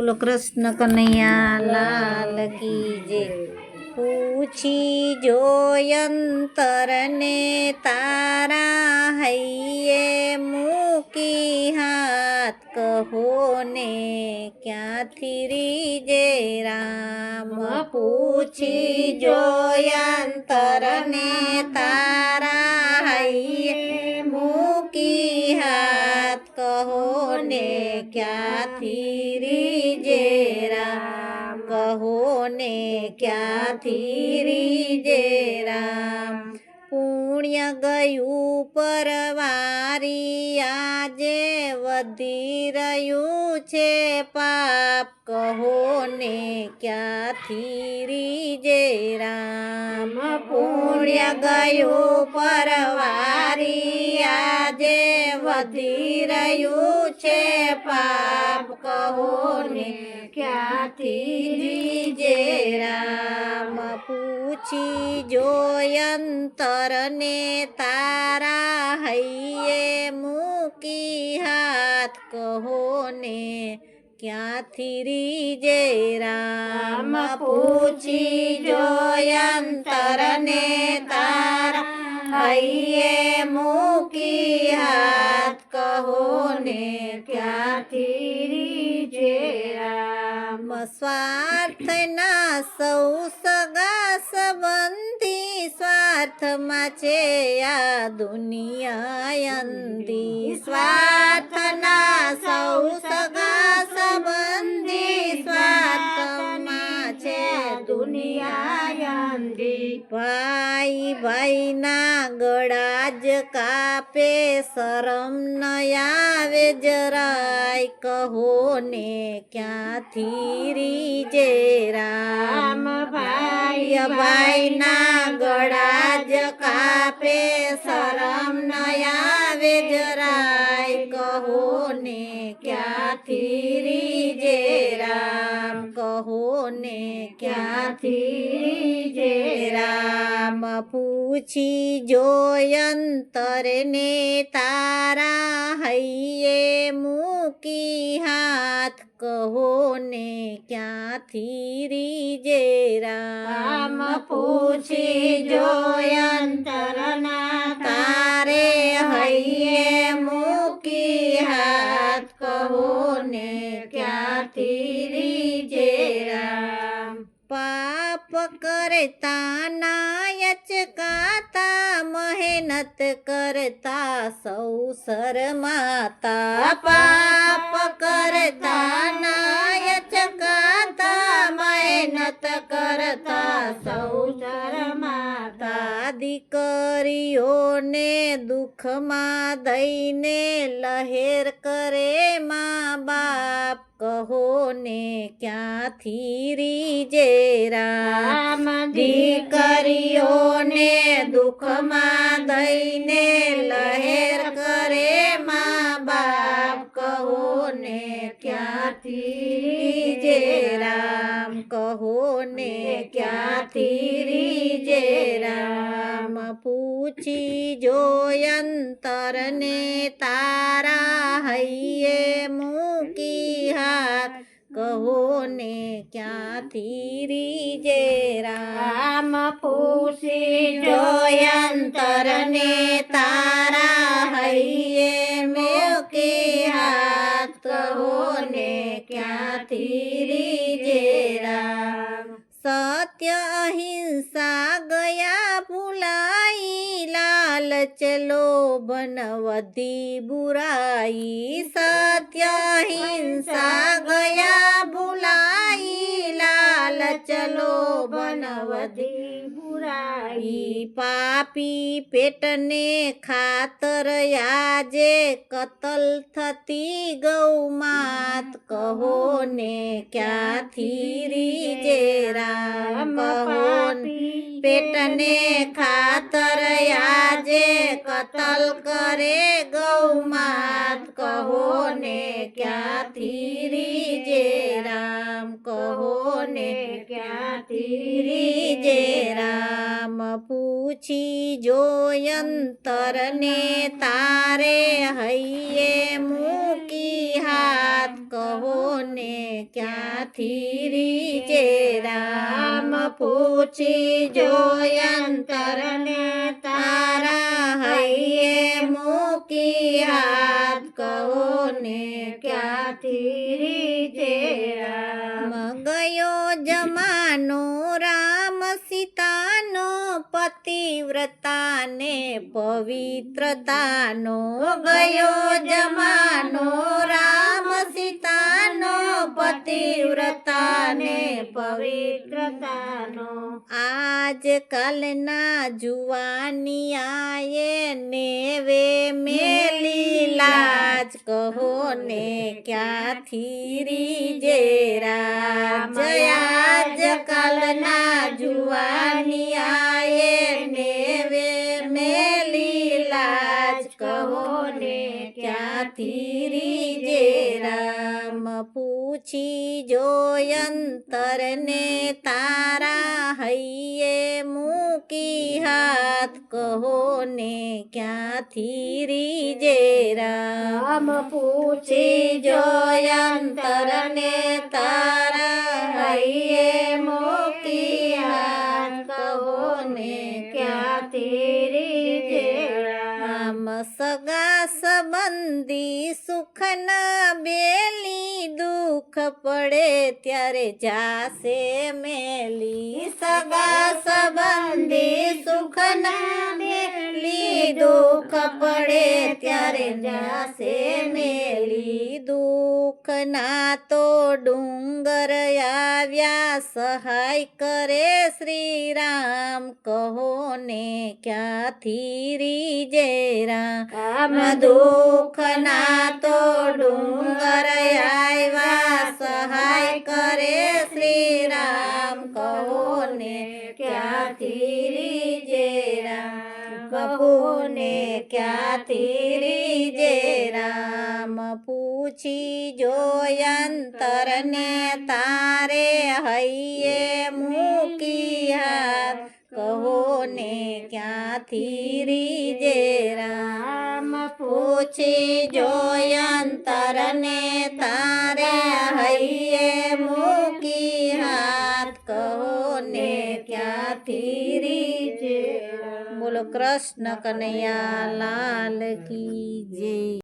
बोलो, कृष्ण कन्हैया, लाल की जय पूछी, जो यंतर ने तारा है ये मुँह की हाथ कहो ने क्या थिरी जे? राम पूछी, जो यंतर ने तारा है ક્યાંથી રીજે રામ? કહો ને ક્યાંથી રીજે રામ? પુણ્ય ગયું પરવારી, આજે વધી રહ્યું છે પાપ. કહો ને ક્યાંથી રીજે રામ? પુણ્ય ગયું પરવારી, આજે વધી રહ્યું છે પાપ કહો ને ક્યાંથી રીજે રામ પૂછી જોયંતરને તારા હૈયે મૂકી હાથ કહો ને ક્યાંથી રીજે રામ પૂછી જોયંતરને તારા? હૈયે મૂકી હાથ કહો ને ક્યાંથી રીજે રામ? સ્વાર્થના સૌ સગા સંબંધી સ્વાર્થમાં છે આ દુનિયા અંધી સ્વાર્થના ભાઈના ગળા જ કાપે શરમ ન આવે જરાય કહો ને ક્યાંથી રીજે રામ ભાઈ ભાઈના ગળા જ કાપે શરમ ન આવે જરાય કહો ને ક્યાંથી રીજે રામ કહો ને ક્યાંથી રીજે રામ પૂછી જોયંતરને તારા હૈયે મૂકી હાથ કહો ને ક્યાંથી રીજે રામ પૂછી જોયંતરના તારે હૈયે પાપ નાયચ કાતા મહેનત કરતા સૌ શરમાતા. પાપ કરતા નાયચકાતા મહેનત કરતા સૌ શરમાતા. દીકરીઓને દુઃખમાં દઈને લહેર કરે મા બાપ. कहो ने क्या थी जेरा करियो ने दुख मा दई। चीजोयंतरने तारा हइये मूकी हाथ कहो ने क्या थीरी जे राम पूसी जोयंतरने લાલચ લોભન વધી બુરાઈ સત્ય અહિંસા ગયા ભૂલાઈ લાલચ લોભન વધી બુરાઈ પાપી પેટને ખાતર આજે કતલ થતી ગૌ માત કહો ને ક્યાંથી રીજે રામ કહો ને પેટને ખાતર આજે કતલ કરે ગૌ માત કહો ને ક્યાંથી રીજે રામ કહો ને ક્યાંથી રીજે રામ પૂછી જોયંતરને તારે હૈયે મૂકી હાથ કહો ને ક્યાંથી રીજે રામ પૂછી જોયંતરને તારા હૈયે મૂકી હાથ કહો ને ક્યાંથી રીજે રામ ગયો જમાનો રામ સીતાનો પતિવ્રતાને પવિત્રતાનો ગયો જમાનો રામ સીતાનો પતિવ્રતાને પવિત્રતાનો આજ કાલના જુવાની આયે નેવે મેલી લાજ કહો ને ક્યાંથી રીજે રામ આજ કાલના જુવાની પૂછી જોયંતરને તારા હૈયે મૂકી હાથ કહો ને ક્યાંથી રીજે રામ પૂછી જોયંતરને તારા હૈયે મૂકી હાથ કહો ને ક્યાંથી રીજે રામ સગા સંબંધી સુખના બેલી દુઃખ પડે ત્યારે જાશે મેલી સગા સંબંધી સુખના મેલી દુઃખ પડે ત્યારે જાશે મેલી દુઃખ ના તો ડુંગર क्या सहाय करे श्री राम कहो ने क्या थीरी जेरा काम दुख ना तो डूंगर आईवा सहाय करे श्री राम कहो ने क्या थीरी जेरा कहो ने क्या थीरी પૂછી જોયંતરને તારે હૈયે મૂકી હાથ કહો ને ક્યાંથી રીજે રામ પૂછી જોયંતરને તારે હૈયે મૂકી હાથ કહો ને ક્યાંથી રીજે રામ. બોલો કૃષ્ણ કનૈયા લાલ કી જય